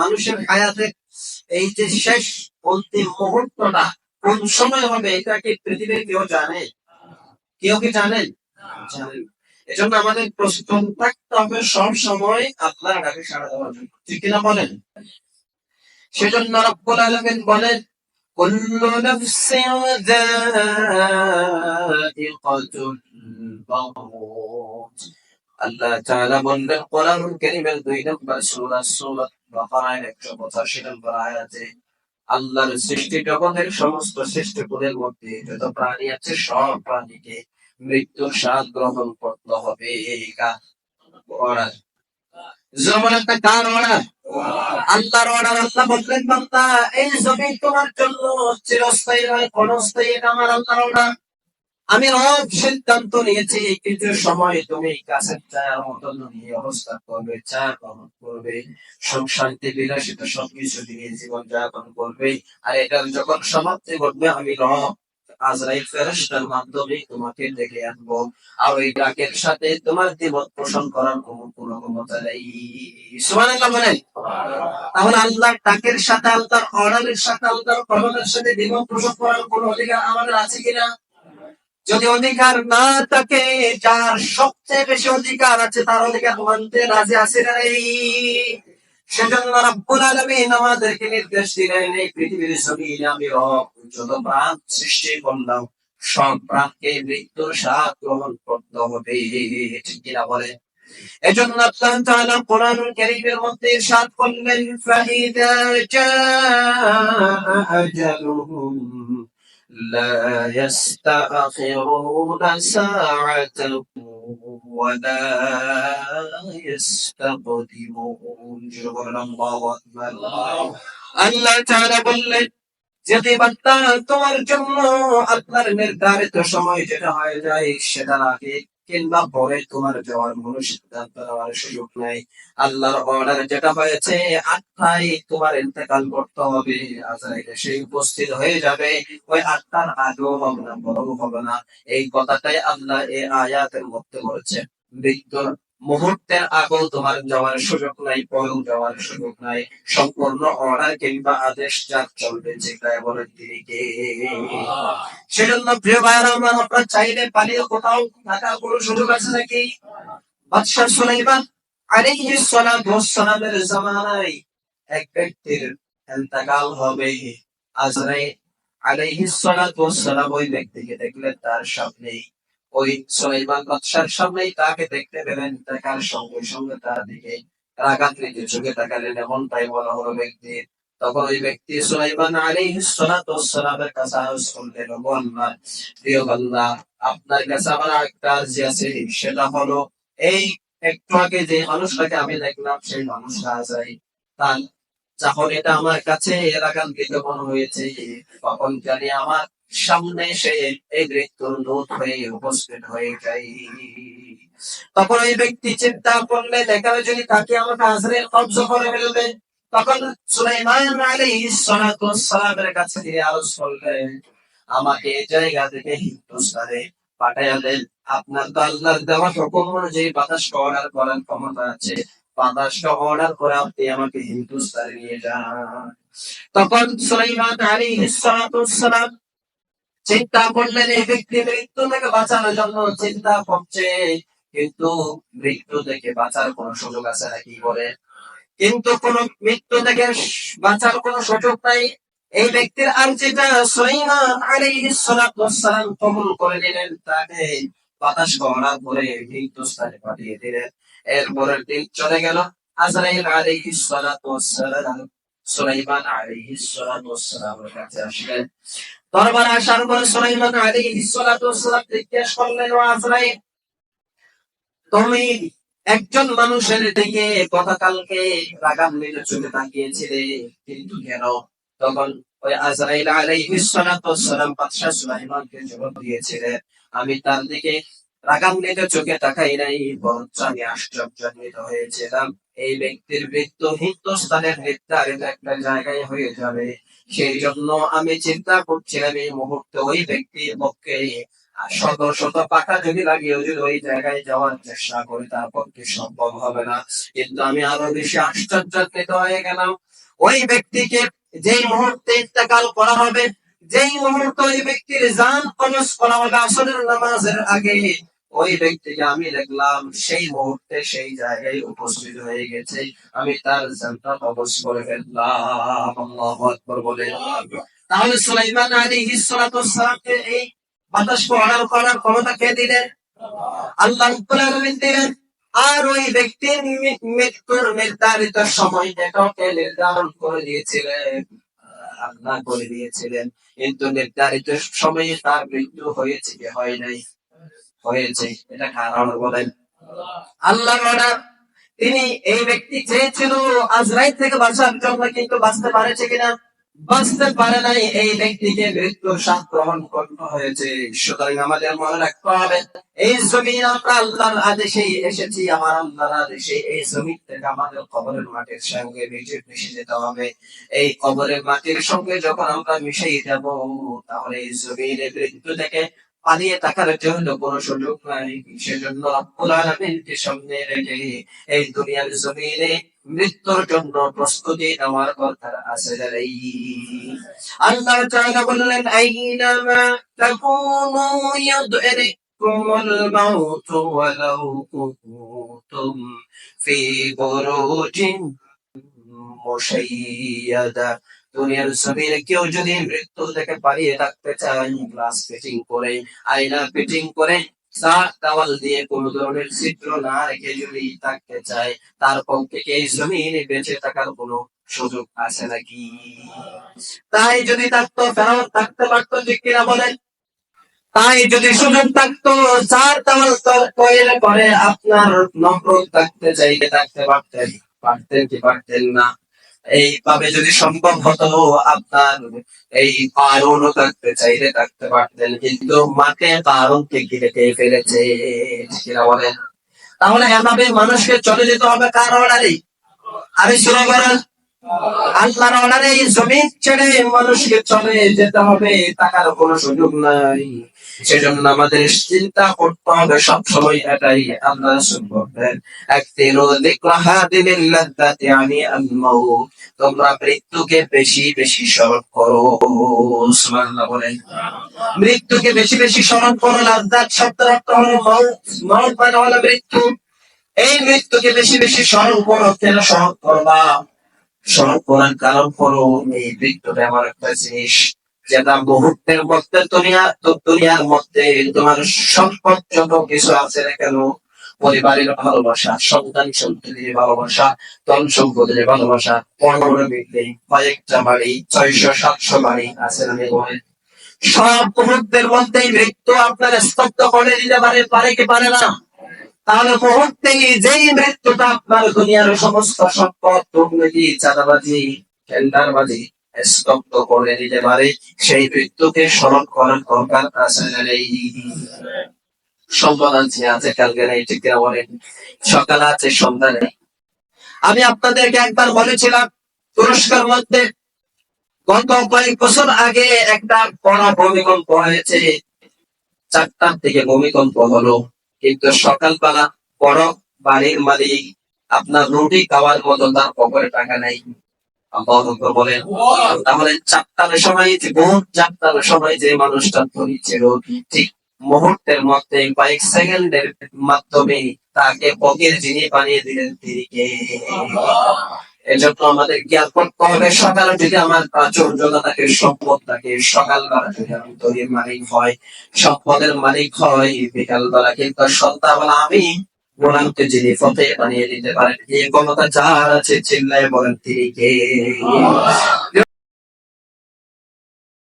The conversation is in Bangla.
মানুষের হায়াতে এই যে শেষ অন্তিম মুহূর্তটা, কোন সময় হবে এটা কি পৃথিবীর কেউ জানে? কেউ কি জানেন আমাদের প্রস্তুত থাকতে হবে সব সময় আপনার ডাকে সাড়া দেওয়ার জন্য। ঠিক কিনা বলেন? সেজন্য রব্বুল আলামিন বলেন, কুল্লু নাফসিন যায়িকাতুল আল্লাহ তাআলা কারীমের দুই নম্বর সূরা বাকারার 185 নম্বর আয়াতে আল্লাহর সৃষ্টি জগতের সমস্ত সৃষ্টি সৃষ্টিগুলোর মধ্যে যত প্রাণী আছে, সব প্রাণীকে মৃত্যুর স্বাদ গ্রহণ করতে হবে। এই অর্ডার। যেমন একটা কার অর্ডার? আল্লাহর অর্ডার, আল্লাহ বললেন, বান্দা, এই জমিন তোমার জন্য চিরস্থায়ী নয়, ক্ষণস্থায়ী আমার আল্লাহর অর্ডার। আমি রব সিদ্ধান্ত নিয়েছি কিছু সময় তুমি কাছের চায়ের মতন নিয়ে অবস্থা করবে চা গ্রহণ করবে শান্তি বিলাসিত সবকিছু দিয়ে জীবন যাপন করবে। আর এটা যখন সমাপ্তি ঘটবে, আমি রব আজরাইল ফেরেশতার মাধ্যমে তোমাকে ডেকে আনব। আর ওই ডাকের সাথে তোমার দিবত পোষণ করার কোনো কোনো ক্ষমতা নেই। সুবহানাল্লাহ বলেন। তাহলে আল্লাহর ডাকের সাথে, আল্লাহর অর্ডারের সাথে, আল্লাহর কলমের সাথে দিবত পোষণ করার কোনো অধিকার আমাদের আছে কিনা? যদি অধিকার না থাকে, যার সবচেয়ে বেশি অধিকার আছে, তার অধিকার মানতে রাজি আছে না সেজন্য রব্বুল আমাদেরকে নির্দেশ দিলেন, এই পৃথিবীর আমি যত প্রাণ সৃষ্টি করলাম। সব প্রাণকে মৃত্যুর স্বাদ গ্রহণ করতে হবে। ঠিক কিনা বলে এজন্য আল্লাহ তাআলা কোরআনুল কারীমের মধ্যে ইরশাদ করলেন, ফাইদা জাআ আজালুহুম لا يستأخرون ساعة ولا يستقدمون جبر الله أكبر আল্লাহ তাআলা বললেন যদি বান্দা তোমার জন্য আপনার নির্ধারিত সময় যেটা হয়ে যায় সেটার আগে কিংবা পরে তোমার দেওয়ার কোনো সিদ্ধান্ত সুযোগ নাই। আল্লাহর অর্ডার যেটা হয়েছে আটটায় তোমার ইন্তেকাল করতে হবে। আজরাইলে সে উপস্থিত হয়ে যাবে। ওই আটটার আগেও হবে না বড়ও হবে না। এই কথাটাই আল্লাহ এ আয়াতের মধ্যে বলেছে মৃত্যুর মুহূর্তের আগেও তোমার যাওয়ার সুযোগ নাই পরেও যাওয়ার সুযোগ নাই। সম্পূর্ণ অর্ডার কিংবা আদেশ যার চলবে যেটা বলেন তিনি কে সেজন্য প্রিয় ভাইয়েরা, আমার আপনার চাইলে পালিয়ে কোথাও থাকার কোনো সুযোগ আছে নাকি? বাদশাহ সুলাইমান আলাইহিস সালাতু ওয়াসসালামের জামানায় এক ব্যক্তির ইন্তেকাল হবে। আজরাইল আলাইহিস সালাতু ওয়াসসালাম ওই ব্যক্তিকে দেখলেন তার সামনেই ওই সুলাইমান বাদশার সামনেই তাকে দেখতে পেলেন দেখার সঙ্গে সঙ্গে তার দিকে চোখে তাকালেন। এমনটাই বলা হলো ব্যক্তির তখন ওই ব্যক্তি সুলাইমান আলাইহিস সালাতু ওয়াসসালামের কাছে আরজ করলেন, "ও আল্লাহ, প্রিয় আল্লাহ আপনার কাছে আমার একটা আর্জি আছে, সেটা হলো এই একটু আগে যে মানুষটাকে আমি দেখলাম, সেই মানুষটা যাই তার, যখন এটা আমার কাছে রাগান্বিত মনে হয়েছে জানি আমার সামনে সে মৃত্যুর দূত হয়ে, উপস্থিত হয়ে যাই তখন ওই ব্যক্তি চিন্তা করলেন এখানে যদি তাকে আমাকে আজরের কবজ করে ফেলবে, তখন সুলাইমান আলাইহিস সালাতু ওয়াসসালামের কাছে দিয়ে আরজ করলেন আমাকে এই জায়গা থেকে হিন্দুস্তানে পাঠাইয়া দেন। আপনার তো আল্লাহর দেওয়া হুকুম অনুযায়ী বাতাস অর্ডার করার ক্ষমতা আছে। বাতাসকে অর্ডার করে আপনি আমাকে হিন্দুস্তানে নিয়ে যান। তখন সুলাইমান সালাতু ওয়াসসালাম চিন্তা করলেন এই ব্যক্তি মৃত্যু থেকে বাঁচানোর জন্য চিন্তা করছে। কিন্তু মৃত্যু থেকে বাঁচার কোন সুযোগ আছে নাকি বলে কিন্তু কোন মৃত্যু থেকে বাঁচার কোন সুযোগ নাই। এই ব্যক্তির আর যেটা ওয়াসসালাম কবুল করে নিলেন, তাকে বাতাস গহনা করে মৃত্যুস্থানে পাঠিয়ে দিলেন। এরপরের দিন চলে গেল আজরাইল আলাইহিস সালাতু সুলাইমান আলাইহিস সালাতু আসলেন। দরবারে আসার পরে জিজ্ঞেস করলেন তুমি একজন মানুষের দিকে গতকালকে রাগান্বিত চোখে তাকিয়েছিলে, কিন্তু কেন? তখন ওই আজরাইল আলাইহিস সুলাইমানকে জবাব দিয়েছিলেন, আমি তার দিকে রাগান্বিত চোখে তাকাই নাই, বরঞ্চ আমি আশ্চর্যান্বিত হয়েছিলাম। এই ব্যক্তির মৃত্যু হিন্দুস্তানের নির্ধারিত একটা জায়গায় হয়ে যাবে। সেই জন্য আমি চিন্তা করছিলাম এই মুহূর্তে ওই ব্যক্তির পক্ষে শত শত পাখা যদি লাগিয়েও যদি ওই জায়গায় যাওয়ার চেষ্টা করি, তার পক্ষে সম্ভব হবে না। কিন্তু আমি আরও বেশি আশ্চর্যান্বিত হয়ে গেলাম। ওই ব্যক্তিকে যেই মুহূর্তে ইন্তেকাল করা হবে, যেই মুহূর্তে ওই ব্যক্তির জান কবজ করা হবে আসলের নামাজের আগে ওই ব্যক্তিকে আমি দেখলাম, সেই মুহূর্তে সেই জায়গায় উপস্থিত হয়ে গেছে। আমি তার জানটা কবজ করে ফেললাম। বলে। তাহলে সুলাইমান সালাতু ওয়াসসালামকে এই বাতাস অর্ডার করার ক্ষমতা কে দিলেন? আল্লাহ দিলেন, আর ওই ব্যক্তির মৃত্যুর নির্ধারিত সময়টাকে নির্ধারণ করে দিয়েছিলেন। আল্লাহ করে দিয়েছিলেন, কিন্তু নির্ধারিত সময়ে তার মৃত্যু হয়েছে হয় নাই? হয়েছে। এটা কারণ বলেন। আল্লাহ তিনি এই ব্যক্তি চেয়েছিল আজরাইল থেকে বাঁচার জন্য, কিন্তু বাঁচতে পারেছে কিনা? বাঁচতে পারে নাই। এই ব্যক্তিকে মৃত্যুর স্বাদ গ্রহণ করতে হয়েছে। সুতরাং আমাদের মনে রাখতে হবে, এই জমিন আমরা আল্লাহর আদেশেই এসেছি। আমার আল্লাহর আদেশে এই জমিন থেকে আমাদের কবরের মাটির সঙ্গে মিশে মিশে যেতে হবে। এই কবরের মাটির সঙ্গে যখন আমরা মিশে যাব, তাহলে এই জমিনের মৃত্যু থেকে পালিয়ে থাকার জন্য কোনো সুযোগ নাই। সেজন্য আলামিনকে সামনে রেখে এই দুনিয়ার জমিনে মৃত্যুর জন্য প্রস্তুতি নেওয়ার দরকার আছে আল্লাহ তাআলা বললেন, আইনামা তাকুনু ইউদরিকুমুল মাউত ওয়ালাউ কুনতুম ফি বুরুজিন মুশাইয়াদা। দুনিয়ার জমিনে কেউ যদি মৃত্যু থেকে পালিয়ে থাকতে চায় গ্লাস ফিটিং করে, আয়না ফিটিং করে দেওয়াল দিয়ে কোন ধরনের ছিদ্র না রেখে যদি থাকতে চায়, তার পক্ষে এই জমিনে বেঁচে থাকার কোনো সুযোগ আছে নাকি? তাই যদি থাকতো ফেরাও থাকতে পারতো, ঠিক কিনা বলেন? তাই যদি সুযোগ থাকতো, চার তর তৈরি করে, আপনার নফরত থাকতে চাইলে থাকতে পারতেন পারতেন কি পারতেন না? এইভাবে যদি সম্ভব হতো আপনার, এই কারণও থাকতে চাইলে থাকতে পারতেন, কিন্তু মাকে কারণকে ঘিরে খেয়ে ফেলেছে বলেন তাহলে এভাবে মানুষকে চলে যেতে হবে কার অর্ডারে আরে শুরু করেন আল্লাহর অর্ডারে জমি ছেড়ে মানুষকে চলে যেতে হবে টাকার কোনো সুযোগ নাই। সেজন্য আমাদের চিন্তা করতে হবে সবসময় এটাই আল্লাহ রাসূল বলতেন একদিনও দিলিল লাদ্দাতি আনি আল মাউত, তোমরা মৃত্যুকে বেশি বেশি স্মরণ করো। সুবহানাল্লাহ বলেন। মৃত্যুকে বেশি বেশি স্মরণ করো লাদ্দাত শব্দের অর্থ মানে হলো মৃত্যু। এই মৃত্যুকে বেশি বেশি স্মরণ করো, কেন স্মরণ করবা স্মরণ করার কারণ হলো এই মৃত্যুটা এমন একটা জিনিস যেটা মুহূর্তের মধ্যে দুনিয়া দুনিয়ার মধ্যে তোমার সম্পদ যত কিছু আছে না কেন? পরিবারের ভালোবাসা, সন্তান সন্তানের ভালোবাসা, ধন সম্পদের ভালোবাসা, পনেরো মিলে কয়েকটা বাড়ি, ছয়শো, সাতশো বাড়ি আছে না বলেন? সব মুহূর্তের মধ্যেই মৃত্যু আপনার স্তব্ধ করে দিতে পারে পারে কি পারে না? তাহলে মুহূর্তেই যেই মৃত্যুটা আপনার দুনিয়ার সমস্ত সম্পদ, দুর্নীতি, চাঁদাবাজি, টেন্ডারবাজি স্তব্ধ করে দিতে পারে। সেই মৃত্যুকে স্মরণ করার দরকার আছে না নেই। সম্পদ আছে, কালকে বলেন? সকাল আছে, সন্ধ্যা নেই। আমি আপনাদেরকে একবার বলেছিলাম তুরস্কের মধ্যে গত কয়েক বছর আগে একটা বড় ভূমিকম্প হয়েছে। চারটার থেকে ভূমিকম্প হলো। কিন্তু সকালবেলা বড় বাড়ির মালিক আপনার রুটি খাওয়ার মতো তার পকেটে টাকা নাই। তাহলে চারটার সময় যে ভোর চারটার সময় যে মানুষটা ধনী ছিল ঠিক মুহূর্তের মধ্যে কয়েক সেকেন্ডের মাধ্যমে তাকে পকের জিনিস বানিয়ে দিলেন তিনি এজন্য আমাদের জ্ঞান করতে হবে, সকালে যদি আমার প্রাচুর্যতা থাকে সম্পদ থাকে সকালবেলা যদি আমি তৈরির মালিক হয়, সম্পদের মালিক হয়, বিকালবেলা কিন্তু সন্ধ্যাবেলা আমি গোলামকে যিনি ফতে বানিয়ে দিতে পারেন এই ক্ষমতা যার আছে চিল্লায় বলেন তিনি কে?